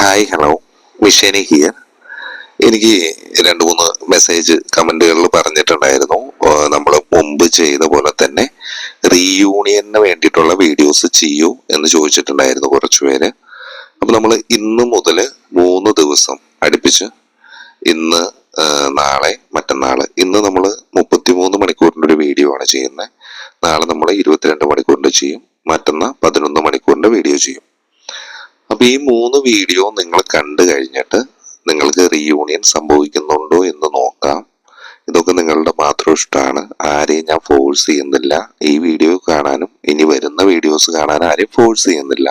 Hi hello മിഷേനി here എനിക്ക് രണ്ട് മൂന്ന് മെസ്സേജ് കമന്റുകളിൽ പറഞ്ഞിട്ടുണ്ടായിരുന്നു. നമ്മൾ മുമ്പ് ചെയ്ത പോലെ തന്നെ റീയൂണിയന് വേണ്ടിയിട്ടുള്ള വീഡിയോസ് ചെയ്യൂ എന്ന് ചോദിച്ചിട്ടുണ്ടായിരുന്നു കുറച്ചു പേര്. അപ്പൊ നമ്മൾ ഇന്ന് മുതൽ മൂന്ന് ദിവസം അടുപ്പിച്ച് ഇന്ന് നാളെ മറ്റന്നാൾ ഇന്ന് നമ്മൾ മുപ്പത്തിമൂന്ന് മണിക്കൂറിന്റെ ഒരു വീഡിയോ ആണ് ചെയ്യുന്നത്. നാളെ നമ്മൾ ഇരുപത്തിരണ്ട് മണിക്കൂറിന്റെ ചെയ്യും. മറ്റന്നാൾ പതിനൊന്ന് മണിക്കൂറിന്റെ വീഡിയോ ചെയ്യും. അപ്പൊ ഈ മൂന്ന് വീഡിയോ നിങ്ങൾ കണ്ടു കഴിഞ്ഞിട്ട് നിങ്ങൾക്ക് റീയൂണിയൻ സംഭവിക്കുന്നുണ്ടോ എന്ന് നോക്കാം. ഇതൊക്കെ നിങ്ങളുടെ മാത്രം ഇഷ്ടമാണ്. ആരെയും ഞാൻ ഫോഴ്സ് ചെയ്യുന്നില്ല. ഈ വീഡിയോ കാണാനും ഇനി വരുന്ന വീഡിയോസ് കാണാൻ ആരെയും ഫോഴ്സ് ചെയ്യുന്നില്ല.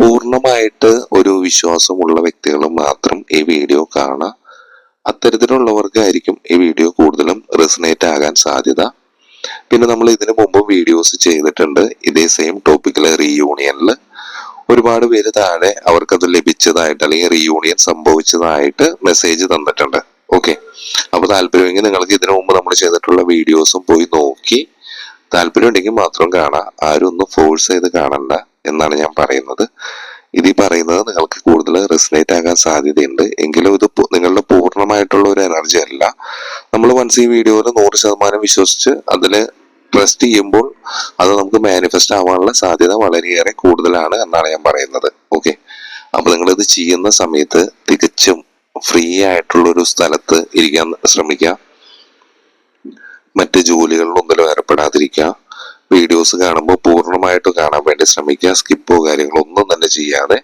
പൂർണമായിട്ട് ഒരു വിശ്വാസമുള്ള വ്യക്തികൾ മാത്രം ഈ വീഡിയോ കാണാം അത്തരത്തിലുള്ളവർക്കായിരിക്കും ഈ വീഡിയോ കൂടുതലും റെസിനേറ്റ് ആകാൻ സാധ്യത. പിന്നെ നമ്മൾ ഇതിനു മുമ്പ് വീഡിയോസ് ചെയ്തിട്ടുണ്ട്. ഇതേ സെയിം ടോപ്പിക്കിലെ റീയൂണിയനിൽ ഒരുപാട് പേര് താഴെ അവർക്കത് ലഭിച്ചതായിട്ട് അല്ലെങ്കിൽ റീയൂണിയൻ സംഭവിച്ചതായിട്ട് മെസ്സേജ് തന്നിട്ടുണ്ട്. ഓക്കെ അപ്പൊ താല്പര്യമെങ്കിൽ നിങ്ങൾക്ക് ഇതിനു മുമ്പ് നമ്മൾ ചെയ്തിട്ടുള്ള വീഡിയോസും പോയി നോക്കി. താല്പര്യം ഉണ്ടെങ്കിൽ മാത്രം കാണാം. ആരും ഒന്നും ഫോഴ്സ് ചെയ്ത് കാണണ്ട എന്നാണ് ഞാൻ പറയുന്നത്. ഇത് ഈ പറയുന്നത് നിങ്ങൾക്ക് കൂടുതൽ റെസിനേറ്റ് ആകാൻ സാധ്യതയുണ്ട്. എങ്കിലും ഇത് നിങ്ങളുടെ പൂർണമായിട്ടുള്ള ഒരു എനർജി അല്ല. നമ്മൾ വൺസ് ഈ വീഡിയോയിൽ നൂറ് ശതമാനം വിശ്വസിച്ച് അതിൽ ട്രസ്റ്റ് ചെയ്യുമ്പോൾ അത് നമുക്ക് മാനിഫെസ്റ്റ് ആവാനുള്ള സാധ്യത വളരെയേറെ കൂടുതലാണ് എന്നാണ് ഞാൻ പറയുന്നത്. ഓക്കെ അപ്പൊ നിങ്ങൾ ഇത് ചെയ്യുന്ന സമയത്ത് തികച്ചും ഫ്രീ ആയിട്ടുള്ള ഒരു സ്ഥലത്ത് ഇരിക്കാൻ ശ്രമിക്കുക. മറ്റ് ജോലികളിലൊന്നിലും ഏർപ്പെടാതിരിക്കുക. വീഡിയോസ് കാണുമ്പോൾ പൂർണമായിട്ട് കാണാൻ വേണ്ടി ശ്രമിക്കുക സ്കിപ്പോ കാര്യങ്ങളോ ഒന്നും തന്നെ ചെയ്യാതെ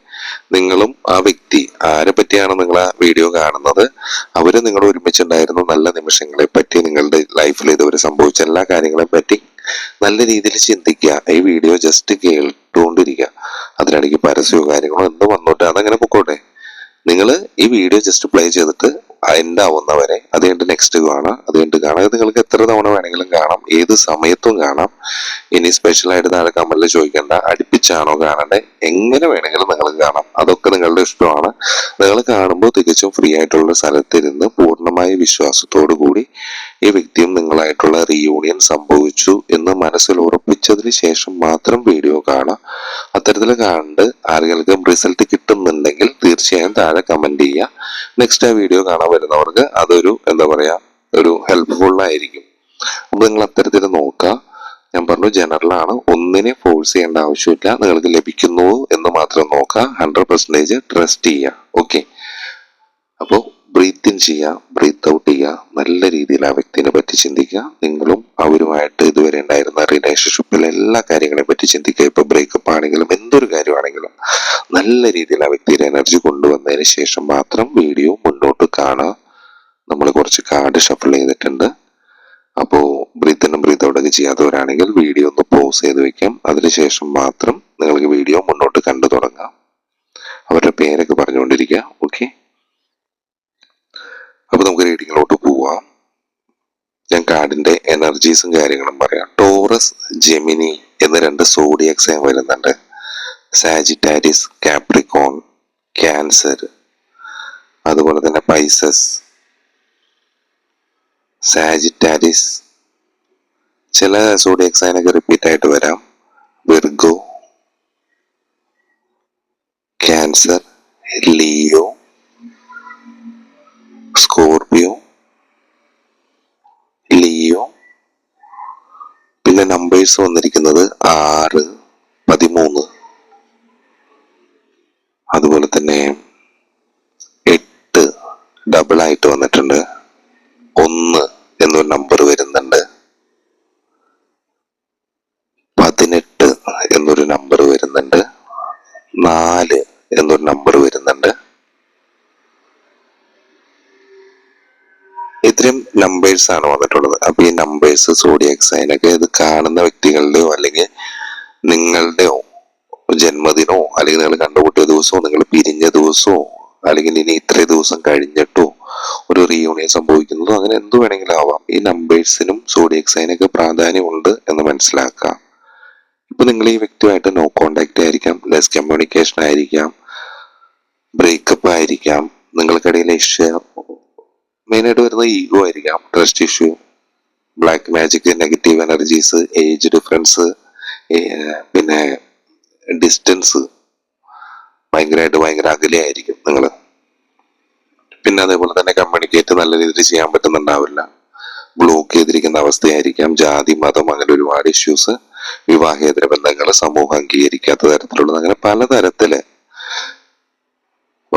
നിങ്ങളും ആ വ്യക്തി ആരെ പറ്റിയാണ് നിങ്ങൾ ആ വീഡിയോ കാണുന്നത്? അവർ നിങ്ങൾ ഒരുമിച്ചുണ്ടായിരുന്ന. നല്ല നിമിഷങ്ങളെ പറ്റി നിങ്ങളുടെ ലൈഫിൽ ഇതുവരെ സംഭവിച്ച എല്ലാ കാര്യങ്ങളെ പറ്റി നല്ല രീതിയിൽ ചിന്തിക്കുക. ഈ വീഡിയോ ജസ്റ്റ് കേട്ടുകൊണ്ടിരിക്കുക അതിനിടയ്ക്ക് പരസ്യമോ കാര്യങ്ങളോ എന്ത് വന്നോട്ടെ. അതങ്ങനെ പൊക്കോട്ടെ. നിങ്ങൾ ഈ വീഡിയോ ജസ്റ്റ് പ്ലേ ചെയ്തിട്ട് എൻഡ് ആവുന്നവരെ അത് കഴിഞ്ഞിട്ട് നെക്സ്റ്റ് കാണാം. അത് കഴിഞ്ഞിട്ട് കാണാം നിങ്ങൾക്ക് എത്ര തവണ വേണമെങ്കിലും കാണാം. ഏത് സമയത്തും കാണാം. ഇനി സ്പെഷ്യൽ ആയിട്ട് താഴെ കമന്റിൽ ചോദിക്കേണ്ട. അടുപ്പിച്ചാണോ കാണണ്ടേ? എങ്ങനെ വേണമെങ്കിലും നിങ്ങൾക്ക് കാണാം. അതൊക്കെ നിങ്ങളുടെ ഇഷ്ടമാണ്. നിങ്ങൾ കാണുമ്പോൾ തികച്ചും ഫ്രീ ആയിട്ടുള്ള സ്ഥലത്തിരുന്ന് പൂർണമായ വിശ്വാസത്തോടു കൂടി ഈ വ്യക്തിയും നിങ്ങളായിട്ടുള്ള റീയൂണിയൻ സംഭവിച്ചു എന്ന് മനസ്സിൽ ഉറപ്പിച്ചതിന് ശേഷം മാത്രം വീഡിയോ കാണാം. അത്തരത്തിൽ കണ്ട് ആളുകൾക്കും റിസൾട്ട് കിട്ടുന്നുണ്ടെങ്കിൽ തീർച്ചയായും താഴെ കമന്റ് ചെയ്യുക നെക്സ്റ്റ് ആ വീഡിയോ കാണാൻ വരുന്നവർക്ക് അതൊരു എന്താ പറയാ ഒരു ഹെൽപ്ഫുൾ ആയിരിക്കും. അപ്പൊ നിങ്ങൾ അത്തരത്തിൽ നോക്കുക. ഞാൻ പറഞ്ഞു ജനറൽ ആണ്. ഒന്നിനെ ഫോഴ്സ് ചെയ്യേണ്ട ആവശ്യമില്ല. നിങ്ങൾക്ക് ലഭിക്കുന്നു എന്ന് മാത്രം നോക്കുക. ഹൺഡ്രഡ് പെർസെന്റേജ് ട്രസ്റ്റ് ചെയ്യുക. ഓക്കെ അപ്പോൾ ബ്രീത്ത് ഇൻ ചെയ്യുക ബ്രീത്ത് ഔട്ട് ചെയ്യുക നല്ല രീതിയിൽ ആ വ്യക്തിനെ പറ്റി ചിന്തിക്കുക. നിങ്ങളും അവരുമായിട്ട് ഇതുവരെ ഉണ്ടായിരുന്ന റിലേഷൻഷിപ്പിലെ എല്ലാ കാര്യങ്ങളെ പറ്റി ചിന്തിക്കുക. ഇപ്പൊ ബ്രേക്കപ്പ് ആണെങ്കിലും എന്തൊരു കാര്യമാണെങ്കിലും നല്ല രീതിയിൽ ആ വ്യക്തിയുടെ എനർജി കൊണ്ടുവന്നതിന് ശേഷം മാത്രം വീഡിയോ മുന്നോട്ട് കാണുക. നമ്മൾ കുറച്ച് കാർഡ് ഷഫിൾ ചെയ്തിട്ടുണ്ട്. അപ്പോൾ ബ്രീത്തിനും ബ്രീത്ത് ഔട്ടൊക്കെ ചെയ്യാത്തവരാണെങ്കിൽ വീഡിയോ ഒന്ന് പോസ് ചെയ്ത് വെക്കാം. അതിനുശേഷം മാത്രം നിങ്ങൾക്ക് വീഡിയോ മുന്നോട്ട് കണ്ടു തുടങ്ങാം. അവരുടെ പേരൊക്കെ പറഞ്ഞുകൊണ്ടിരിക്കുക. ഓക്കെ അപ്പൊ നമുക്ക് റീഡിങ്ങിലോട്ട് പോവാം. ഞാൻ കാർഡിന്റെ എനർജീസും കാര്യങ്ങളും പറയാം. ടോറസ് ജെമിനി എന്ന രണ്ട് സോഡിയക് സൈൻ വരുന്നുണ്ട്. Sagittarius Capricorn cancer. അതുപോലെ തന്നെ പൈസസ്. സാജിറ്റാരിസ്. ചില സോഡിയക് സൈനൊക്കെ റിപ്പീറ്റ് ആയിട്ട് വരാം. Virgo. Cancer. Leo. Scorpio Leo പിന്നെ നമ്പേഴ്സ് വന്നിരിക്കുന്നത് ആറ് പതിമൂന്ന്. അതുപോലെ തന്നെ എട്ട് ഡബിൾ ആയിട്ട് വന്നിട്ടുണ്ട്. ഒന്ന് എന്നൊരു നമ്പർ വരുന്നുണ്ട്. പതിനെട്ട് എന്നൊരു നമ്പർ വരുന്നുണ്ട്. നാല് എന്നൊരു നമ്പർ വരുന്നുണ്ട്. ഇത്രയും നമ്പേഴ്സ് ആണ് വന്നിട്ടുള്ളത്. അപ്പൊ ഈ നമ്പേഴ്സ് സോഡിയക് സൈനൊക്കെ ഇത് കാണുന്ന വ്യക്തികളുടെയോ അല്ലെങ്കിൽ നിങ്ങളുടെയോ ജന്മദിനോ അല്ലെങ്കിൽ നിങ്ങൾ കണ്ടുമുട്ടിയ ദിവസമോ നിങ്ങൾ പിരിഞ്ഞ ദിവസമോ അല്ലെങ്കിൽ ഇനി ഇത്ര ദിവസം കഴിഞ്ഞിട്ടോ ഒരു റീയൂണിയൻ സംഭവിക്കുന്നതോ അങ്ങനെ എന്ത് വേണമെങ്കിലും ആവാം. ഈ നമ്പേഴ്സിനും സോഡിയക് സൈനൊക്കെ പ്രാധാന്യമുണ്ട് എന്ന് മനസ്സിലാക്കാം. ഇപ്പൊ നിങ്ങൾ ഈ വ്യക്തിയുമായിട്ട് നോ കോണ്ടാക്ട് ആയിരിക്കാം ലെസ് കമ്മ്യൂണിക്കേഷൻ ആയിരിക്കാം ബ്രേക്കപ്പ് ആയിരിക്കാം നിങ്ങൾക്കിടയിലെ ഇഷ്യൂ മെയിനായിട്ട് വരുന്ന ഈഗോ ആയിരിക്കാം. Trust issue black magic negative energies age difference പിന്നെ ഡിസ്റ്റൻസ് ഭയങ്കരമായിട്ട് ഭയങ്കര അകലെയായിരിക്കും നിങ്ങൾ പിന്നെ അതേപോലെ തന്നെ കമ്മ്യൂണിക്കേറ്റ് നല്ല രീതിയിൽ ചെയ്യാൻ പറ്റുന്നുണ്ടാവില്ല. ബ്ലോക്ക് ചെയ്തിരിക്കുന്ന അവസ്ഥയായിരിക്കാം. ജാതി മതം അങ്ങനെ ഒരുപാട് ഇഷ്യൂസ് വിവാഹേതര ബന്ധങ്ങൾ സമൂഹം അംഗീകരിക്കാത്ത തരത്തിലുള്ളത് അങ്ങനെ പലതരത്തിൽ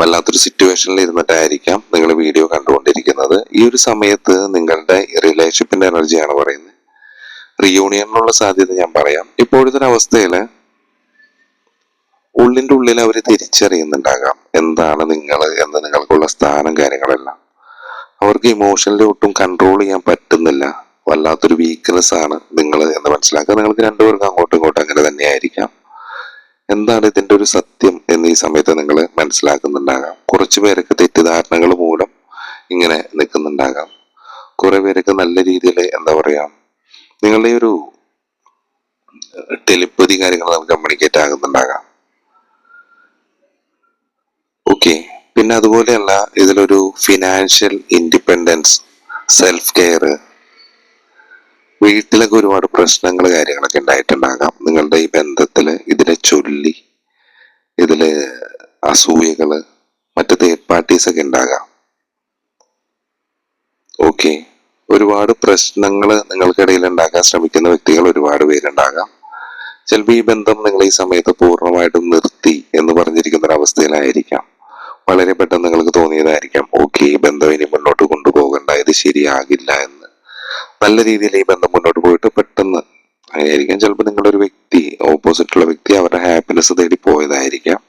വല്ലാത്തൊരു സിറ്റുവേഷനിൽ ഇരുന്നിട്ടായിരിക്കാം നിങ്ങൾ വീഡിയോ കണ്ടുകൊണ്ടിരിക്കുന്നത്. ഈ ഒരു സമയത്ത് നിങ്ങളുടെ റിലേഷൻഷിപ്പിന്റെ എനർജിയാണ് പറയുന്നത്. റിയൂണിയനുള്ള സാധ്യത ഞാൻ പറയാം. ഇപ്പോഴത്തെ ഒരു അവസ്ഥയിൽ ഉള്ളിന്റെ ഉള്ളിൽ അവർ തിരിച്ചറിയുന്നുണ്ടാകാം എന്താണ് നിങ്ങൾ എന്ന് നിങ്ങൾക്കുള്ള സ്ഥാനം കാര്യങ്ങളെല്ലാം. അവർക്ക് ഇമോഷണലി ഒട്ടും കൺട്രോൾ ചെയ്യാൻ പറ്റുന്നില്ല. വല്ലാത്തൊരു വീക്ക്നെസ് ആണ് നിങ്ങൾ എന്ന് മനസ്സിലാക്കുക. നിങ്ങൾക്ക് രണ്ടുപേർക്കും അങ്ങോട്ടും ഇങ്ങോട്ടും അങ്ങനെ തന്നെയായിരിക്കാം. എന്താണ് ഇതിന്റെ ഒരു സത്യം എന്ന് ഈ സമയത്ത് നിങ്ങൾ മനസ്സിലാക്കുന്നുണ്ടാകാം. കുറച്ചു പേരൊക്കെ തെറ്റിദ്ധാരണകൾ മൂലം ഇങ്ങനെ നിൽക്കുന്നുണ്ടാകാം. കുറെ പേരൊക്കെ നല്ല രീതിയിൽ എന്താ പറയാ നിങ്ങളുടെ ഒരു ടെലിപ്പതി കാര്യങ്ങൾ നമുക്ക് കമ്മ്യൂണിക്കേറ്റ് ആകുന്നുണ്ടാകാം. ഓക്കെ പിന്നെ അതുപോലെയല്ല ഇതിലൊരു ഫിനാൻഷ്യൽ ഇൻഡിപെൻഡൻസ് സെൽഫ് കെയർ വീട്ടിലൊക്കെ ഒരുപാട് പ്രശ്നങ്ങൾ കാര്യങ്ങളൊക്കെ ഉണ്ടായിട്ടുണ്ടാകാം. നിങ്ങളുടെ ഈ ബന്ധത്തിൽ ഇതിനെ ചൊല്ലി ഇതിൽ അസൂയകൾ മറ്റ് തേർഡ് പാർട്ടീസ് ഒക്കെ ഉണ്ടാകാം ഓക്കെ ഒരുപാട് പ്രശ്നങ്ങൾ നിങ്ങൾക്കിടയിൽ ഉണ്ടാക്കാൻ ശ്രമിക്കുന്ന വ്യക്തികൾ ഒരുപാട് പേരുണ്ടാകാം. ചിലപ്പോൾ ഈ ബന്ധം നിങ്ങൾ ഈ സമയത്ത് പൂർണമായിട്ടും നിർത്തി എന്ന് പറഞ്ഞിരിക്കുന്ന ഒരു അവസ്ഥയിലായിരിക്കാം വളരെ പെട്ടെന്ന് നിങ്ങൾക്ക് തോന്നിയതായിരിക്കാം ഓക്കെ ഈ ബന്ധം ഇനി മുന്നോട്ട് കൊണ്ടുപോകണ്ട ഇത് ശരിയാകില്ല എന്ന്. നല്ല രീതിയിൽ ഈ ബന്ധം മുന്നോട്ട് പോയിട്ട് പെട്ടെന്ന് അങ്ങനെയായിരിക്കാം. ചിലപ്പോൾ നിങ്ങളുടെ ഒരു വ്യക്തി ഓപ്പോസിറ്റുള്ള വ്യക്തി അവരുടെ ഹാപ്പിനെസ് തേടി പോയതായിരിക്കാം.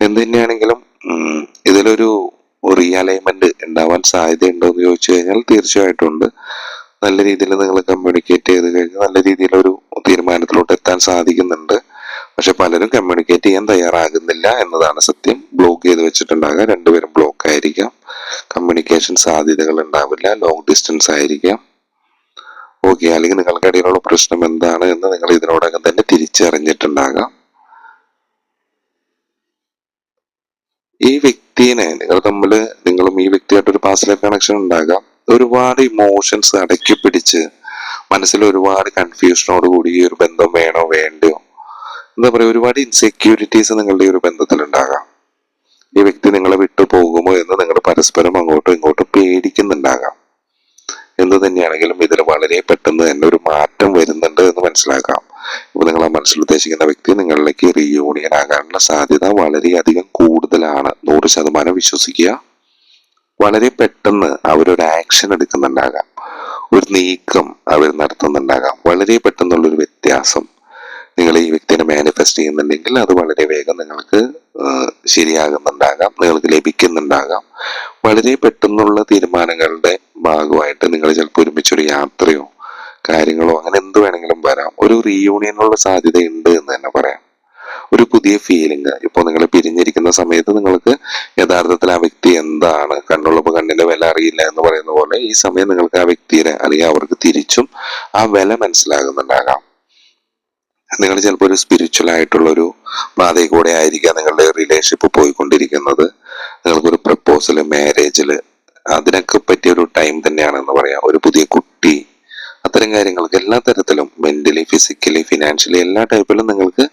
എന്ത് തന്നെയാണെങ്കിലും ഇതിലൊരു റിയലൈൻമെന്റ് ഉണ്ടാവാൻ സാധ്യതയുണ്ടോ എന്ന് ചോദിച്ചു കഴിഞ്ഞാൽ തീർച്ചയായിട്ടും ഉണ്ട് നല്ല രീതിയിൽ നിങ്ങൾ കമ്മ്യൂണിക്കേറ്റ് ചെയ്ത് കഴിഞ്ഞാൽ നല്ല രീതിയിലൊരു തീരുമാനത്തിലോട്ട് എത്താൻ സാധിക്കുന്നുണ്ട്. പക്ഷെ പലരും കമ്മ്യൂണിക്കേറ്റ് ചെയ്യാൻ തയ്യാറാകുന്നില്ല എന്നതാണ് സത്യം. ബ്ലോക്ക് ചെയ്ത് വെച്ചിട്ടുണ്ടാകാം. രണ്ടുപേരും ബ്ലോക്ക് ആയിരിക്കാം. കമ്മ്യൂണിക്കേഷൻ സാധ്യതകൾ ഉണ്ടാവില്ല. ലോങ് ഡിസ്റ്റൻസ് ആയിരിക്കാം. ഓക്കെ അല്ലെങ്കിൽ നിങ്ങൾക്ക് ഇടയിലുള്ള പ്രശ്നം എന്താണ് എന്ന് നിങ്ങൾ ഇതിനോടകം തന്നെ തിരിച്ചറിഞ്ഞിട്ടുണ്ടാകാം. ഈ വ്യക്തിനെ നിങ്ങൾ തമ്മിൽ നിങ്ങളും ഈ വ്യക്തിയായിട്ട് ഒരു കണക്ഷൻ ഉണ്ടാകാം. ഒരുപാട് ഇമോഷൻസ് അടക്കി പിടിച്ച് മനസ്സിൽ ഒരുപാട് കൺഫ്യൂഷനോട് കൂടി ഈ ഒരു ബന്ധം വേണോ വേണ്ടയോ? എന്താ പറയുക ഒരുപാട് ഇൻസെക്യൂരിറ്റീസ് നിങ്ങളുടെ ഈ ഒരു ബന്ധത്തിൽ ഉണ്ടാകാം ഈ വ്യക്തി നിങ്ങളെ വിട്ടു പോകുമോ എന്ന് നിങ്ങൾ പരസ്പരം അങ്ങോട്ടും ഇങ്ങോട്ടും പേടിക്കുന്നുണ്ടാകാം. എന്ത് തന്നെയാണെങ്കിലും ഇതിൽ വളരെ പെട്ടെന്ന് തന്നെ ഒരു മാറ്റം വരുന്നുണ്ട് എന്ന് മനസ്സിലാക്കാം. ഇപ്പൊ നിങ്ങൾ മനസ്സിൽ ഉദ്ദേശിക്കുന്ന വ്യക്തി നിങ്ങളിലേക്ക് റീയൂണിയൻ ആകാനുള്ള സാധ്യത വളരെയധികം കൂടുതലാണ്. നൂറ് ശതമാനം വിശ്വസിക്കുക. വളരെ പെട്ടെന്ന് അവരൊരു ആക്ഷൻ എടുക്കുന്നുണ്ടാകാം. ഒരു നീക്കം അവർ നടത്തുന്നുണ്ടാകാം. വളരെ പെട്ടെന്നുള്ള ഒരു വ്യത്യാസം നിങ്ങൾ ഈ വ്യക്തിനെ മാനിഫെസ്റ്റ് ചെയ്യുന്നുണ്ടെങ്കിൽ അത് വളരെ വേഗം നിങ്ങൾക്ക് ശരിയാകുന്നുണ്ടാകാം. നിങ്ങൾക്ക് ലഭിക്കുന്നുണ്ടാകാം. വളരെ പെട്ടെന്നുള്ള തീരുമാനങ്ങളുടെ ഭാഗമായിട്ട് നിങ്ങൾ ചിലപ്പോൾ ഒരുമിച്ചൊരു യാത്രയോ കാര്യങ്ങളോ അങ്ങനെ എന്ത് വേണമെങ്കിലും വരാം. ഒരു റീയൂണിയനുള്ള സാധ്യത ഉണ്ട് എന്ന് തന്നെ പറയാം. ഒരു പുതിയ ഫീലിംഗ് ഇപ്പോൾ നിങ്ങൾ പിരിഞ്ഞിരിക്കുന്ന സമയത്ത് നിങ്ങൾക്ക് യഥാർത്ഥത്തിൽ ആ വ്യക്തി എന്താണ്? കണ്ണുള്ളപ്പോൾ കണ്ണിന്റെ വില അറിയില്ല എന്ന് പറയുന്ന പോലെ ഈ സമയം നിങ്ങൾക്ക് ആ വ്യക്തിയെ അല്ലെങ്കിൽ അവർക്ക് തിരിച്ചും ആ വില മനസ്സിലാകുന്നുണ്ടാകാം. നിങ്ങൾ ചിലപ്പോൾ ഒരു സ്പിരിച്വൽ ആയിട്ടുള്ള ഒരു പാതയിൽ കൂടെ ആയിരിക്കാം നിങ്ങളുടെ റിലേഷൻഷിപ്പ് പോയിക്കൊണ്ടിരിക്കുന്നത്. നിങ്ങൾക്കൊരു പ്രപ്പോസൽ മാരേജിൽ അതിനൊക്കെ പറ്റിയ ഒരു ടൈം തന്നെയാണെന്ന് പറയാം. ഒരു പുതിയ കുട്ടി അത്തരം കാര്യങ്ങൾക്ക് എല്ലാ തരത്തിലും മെന്റലി ഫിസിക്കലി ഫിനാൻഷ്യലി എല്ലാ ടൈപ്പിലും നിങ്ങൾക്ക്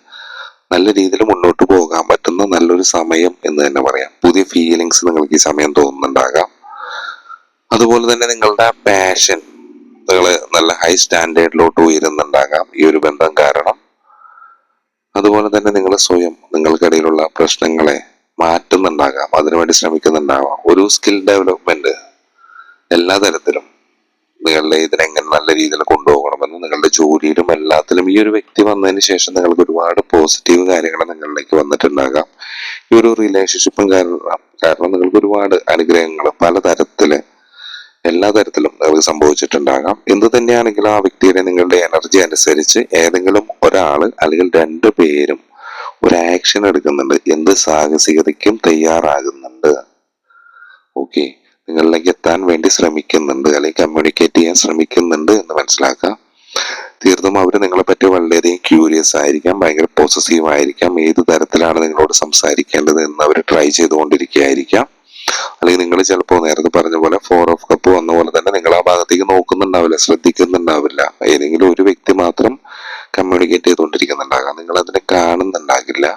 നല്ല രീതിയിൽ മുന്നോട്ട് പോകാൻ പറ്റുന്ന നല്ലൊരു സമയം എന്ന് തന്നെ പറയാം. പുതിയ ഫീലിങ്സ് നിങ്ങൾക്ക് ഈ സമയം തോന്നുന്നുണ്ടാകാം. അതുപോലെ തന്നെ നിങ്ങളുടെ പാഷൻ നിങ്ങൾ നല്ല ഹൈ സ്റ്റാൻഡേർഡിലോട്ട് ഉയരുന്നുണ്ടാകാം. ഈ ഒരു ബന്ധം കാരണം. അതുപോലെ തന്നെ നിങ്ങൾ സ്വയം നിങ്ങൾക്കിടയിലുള്ള പ്രശ്നങ്ങളെ മാറ്റുന്നുണ്ടാകാം അതിനുവേണ്ടി ശ്രമിക്കുന്നുണ്ടാകാം ഒരു സ്കിൽ ഡെവലപ്മെന്റ് എല്ലാ തരത്തിലും നിങ്ങളുടെ ഇതിനെങ്ങനെ നല്ല രീതിയിൽ കൊണ്ടുപോകണമെന്ന് നിങ്ങളുടെ ജോലിയിലും എല്ലാത്തിലും ഈ ഒരു വ്യക്തി വന്നതിന് ശേഷം നിങ്ങൾക്ക് ഒരുപാട് പോസിറ്റീവ് കാര്യങ്ങൾ നിങ്ങളിലേക്ക് വന്നിട്ടുണ്ടാകാം. ഈ ഒരു റിലേഷൻഷിപ്പും കാരണം കാരണം നിങ്ങൾക്ക് ഒരുപാട് അനുഗ്രഹങ്ങൾ പലതരത്തിൽ എല്ലാ തരത്തിലും നിങ്ങൾക്ക് സംഭവിച്ചിട്ടുണ്ടാകാം. എന്ത് തന്നെയാണെങ്കിലും ആ വ്യക്തിയുടെ നിങ്ങളുടെ എനർജി അനുസരിച്ച് ഏതെങ്കിലും ഒരാൾ അല്ലെങ്കിൽ രണ്ടു പേരും ഒരു ആക്ഷൻ എടുക്കുന്നുണ്ട്. എന്ത് സാഹസികതയ്ക്കും തയ്യാറാകുന്നുണ്ട്. ഓക്കെ നിങ്ങളിലേക്ക് എത്താൻ വേണ്ടി ശ്രമിക്കുന്നുണ്ട്. അല്ലെങ്കിൽ കമ്മ്യൂണിക്കേറ്റ് ചെയ്യാൻ ശ്രമിക്കുന്നുണ്ട് എന്ന് മനസ്സിലാക്കാം. തീർത്തും അവർ നിങ്ങളെ പറ്റി വളരെയധികം ക്യൂരിയസ് ആയിരിക്കാം. ഭയങ്കര പോസസീവ് ആയിരിക്കാം. ഏത് തരത്തിലാണ് നിങ്ങളോട് സംസാരിക്കേണ്ടത് എന്ന് അവർ ട്രൈ ചെയ്തുകൊണ്ടിരിക്കുകയായിരിക്കാം. അല്ലെങ്കിൽ നിങ്ങൾ ചിലപ്പോൾ നേരത്തെ പറഞ്ഞ പോലെ ഫോർ ഓഫ് കപ്പ് വന്ന പോലെ തന്നെ നിങ്ങൾ ആ ഭാഗത്തേക്ക് നോക്കുന്നുണ്ടാവില്ല ശ്രദ്ധിക്കുന്നുണ്ടാവില്ല. ഏതെങ്കിലും ഒരു വ്യക്തി മാത്രം കമ്മ്യൂണിക്കേറ്റ് ചെയ്തുകൊണ്ടിരിക്കുന്നുണ്ടാകാം. നിങ്ങൾ അതിനെ കാണുന്നുണ്ടാകില്ല.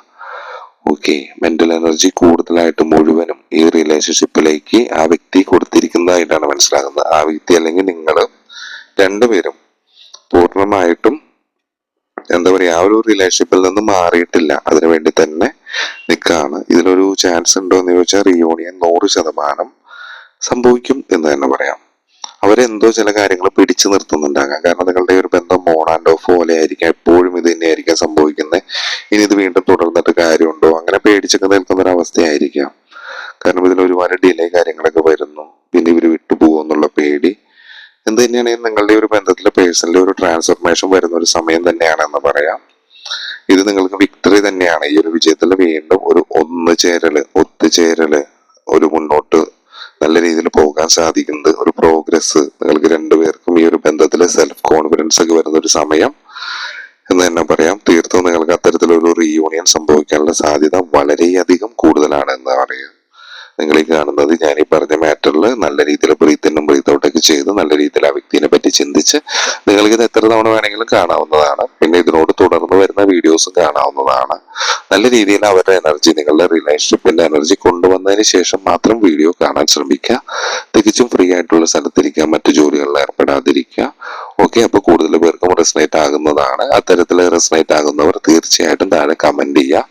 ഓക്കെ മെന്റൽ എനർജി കൂടുതലായിട്ട് മുഴുവനും ഈ റിലേഷൻഷിപ്പിലേക്ക് ആ വ്യക്തി കൊടുത്തിരിക്കുന്നതായിട്ടാണ് മനസ്സിലാകുന്നത്. ആ വ്യക്തി അല്ലെങ്കിൽ നിങ്ങൾ രണ്ടുപേരും പൂർണമായിട്ടും എന്താ പറയാ ആ ഒരു റിലേഷൻഷിപ്പിൽ നിന്ന് മാറിയിട്ടില്ല. അതിനു വേണ്ടി തന്നെ നിൽക്കാണ്. ഇതിനൊരു ചാൻസ് ഉണ്ടോ എന്ന് ചോദിച്ചാൽ റിയൂണിയൻ നൂറ് ശതമാനം സംഭവിക്കും എന്ന് തന്നെ പറയാം. അവരെന്തോ ചില കാര്യങ്ങൾ പിടിച്ചു നിർത്തുന്നുണ്ടാകാം. കാരണം നിങ്ങളുടെ ഓഫ് പോലെ ആയിരിക്കും എപ്പോഴും ഇത് തന്നെയായിരിക്കാം സംഭവിക്കുന്നത്. ഇനി ഇത് വീണ്ടും തുടർന്നിട്ട് കാര്യമുണ്ടോ? അങ്ങനെ പേടിച്ചൊക്കെ നിൽക്കുന്ന ഒരു അവസ്ഥയായിരിക്കാം കാരണം ഇതിൽ ഒരുപാട് ഡിലേ കാര്യങ്ങളൊക്കെ വരുന്നു. പിന്നെ ഇവർ വിട്ടുപോകും എന്നുള്ള പേടി. എന്ത് തന്നെയാണെങ്കിലും നിങ്ങളുടെ ഒരു ബന്ധത്തിലെ പേഴ്സണലി ഒരു ട്രാൻസ്ഫർമേഷൻ വരുന്ന ഒരു സമയം തന്നെയാണെന്ന് പറയാം. ഇത് നിങ്ങൾക്ക് വിക്ടറി തന്നെയാണ്. ഈ ഒരു വിജയത്തിൽ വീണ്ടും ഒരു ഒന്ന് ചേരൽ ഒത്തുചേരൽ ഒരു മുന്നോട്ട് നല്ല രീതിയിൽ പോകാൻ സാധിക്കുന്നത് ഒരു പ്രോഗ്രസ് നിങ്ങൾക്ക് രണ്ടുപേർക്കും ഈ ഒരു ബന്ധത്തിലെ സെൽഫ് കോൺഫിഡൻസ് ഒക്കെ വരുന്ന ഒരു സമയം എന്ന് തന്നെ പറയാം. തീർത്തും നിങ്ങൾക്ക് അത്തരത്തിലൊരു റീയൂണിയൻ സംഭവിക്കാനുള്ള സാധ്യത വളരെയധികം കൂടുതലാണ് എന്ന് പറയാം നിങ്ങൾ ഈ കാണുന്നത് ഞാൻ ഈ പറഞ്ഞ മാറ്ററിൽ നല്ല രീതിയിൽ ബ്രീത്ത് ഇന്നും ബ്രീത്ത് ഔട്ടൊക്കെ ചെയ്ത് നല്ല രീതിയിൽ ആ വ്യക്തിനെ പറ്റി ചിന്തിച്ച് നിങ്ങൾക്ക് ഇത് എത്ര തവണ വേണമെങ്കിലും കാണാവുന്നതാണ്. പിന്നെ ഇതിനോട് തുടർന്ന് വരുന്ന വീഡിയോസും കാണാവുന്നതാണ്. നല്ല രീതിയിൽ അവരുടെ എനർജി നിങ്ങളുടെ റിലേഷൻഷിപ്പിന്റെ എനർജി കൊണ്ടുവന്നതിന് ശേഷം മാത്രം വീഡിയോ കാണാൻ ശ്രമിക്കുക. തികച്ചും ഫ്രീ ആയിട്ടുള്ള സ്ഥലത്തിരിക്കുക മറ്റു ജോലികളിൽ ഏർപ്പെടാതിരിക്കുക. ഓക്കെ അപ്പൊ കൂടുതൽ പേർക്കും റെസ്നേറ്റ് ആകുന്നതാണ്. അത്തരത്തിൽ റെസ്നേറ്റ് ആകുന്നവർ തീർച്ചയായിട്ടും താഴെ കമന്റ് ചെയ്യുക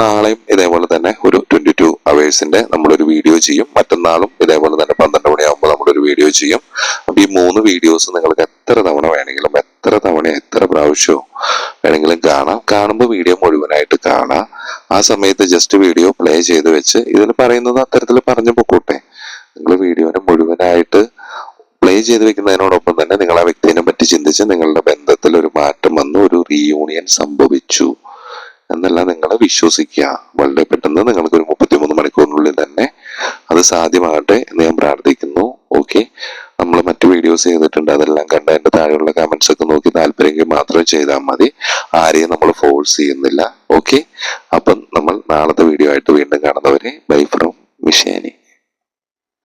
നാളെയും ഇതേപോലെ തന്നെ ഒരു ട്വന്റി ടു അവേഴ്സിന്റെ നമ്മളൊരു വീഡിയോ ചെയ്യും. മറ്റന്നാളും ഇതേപോലെ തന്നെ പന്ത്രണ്ട് മണിയാകുമ്പോൾ നമ്മളൊരു വീഡിയോ ചെയ്യും. അപ്പൊ ഈ മൂന്ന് വീഡിയോസ് നിങ്ങൾക്ക് എത്ര തവണ വേണമെങ്കിലും എത്ര തവണ എത്ര പ്രാവശ്യവും വേണമെങ്കിലും കാണാം. കാണുമ്പോൾ വീഡിയോ മുഴുവനായിട്ട് കാണാം. ആ സമയത്ത് ജസ്റ്റ് വീഡിയോ പ്ലേ ചെയ്ത് വെച്ച് ഇതിൽ പറയുന്നത് അത്തരത്തിൽ പറഞ്ഞു പൊക്കോട്ടെ. നിങ്ങൾ വീഡിയോനെ മുഴുവനായിട്ട് പ്ലേ ചെയ്ത് വെക്കുന്നതിനോടൊപ്പം തന്നെ നിങ്ങൾ ആ വ്യക്തിനെ പറ്റി ചിന്തിച്ച് നിങ്ങളുടെ ബന്ധത്തിൽ ഒരു മാറ്റം വന്നു ഒരു റീയൂണിയൻ സംഭവിച്ചു എന്നെല്ലാം നിങ്ങൾ വിശ്വസിക്കുക. വളരെ പെട്ടെന്ന് നിങ്ങൾക്ക് ഒരു മുപ്പത്തിമൂന്ന് മണിക്കൂറിനുള്ളിൽ തന്നെ അത് സാധ്യമാകട്ടെ എന്ന് ഞാൻ പ്രാർത്ഥിക്കുന്നു. ഓക്കെ നമ്മൾ മറ്റു വീഡിയോസ് ചെയ്തിട്ടുണ്ട്. അതെല്ലാം കണ്ട് അതിന്റെ താഴെയുള്ള കമന്റ്സ് ഒക്കെ നോക്കി താല്പര്യമെങ്കിൽ മാത്രം ചെയ്താൽ മതി. ആരെയും നമ്മൾ ഫോഴ്സ് ചെയ്യുന്നില്ല. ഓക്കെ അപ്പം നമ്മൾ നാളത്തെ വീഡിയോ ആയിട്ട് വീണ്ടും കാണുന്നവരെ ബൈ ഫ്രം മിഷേനി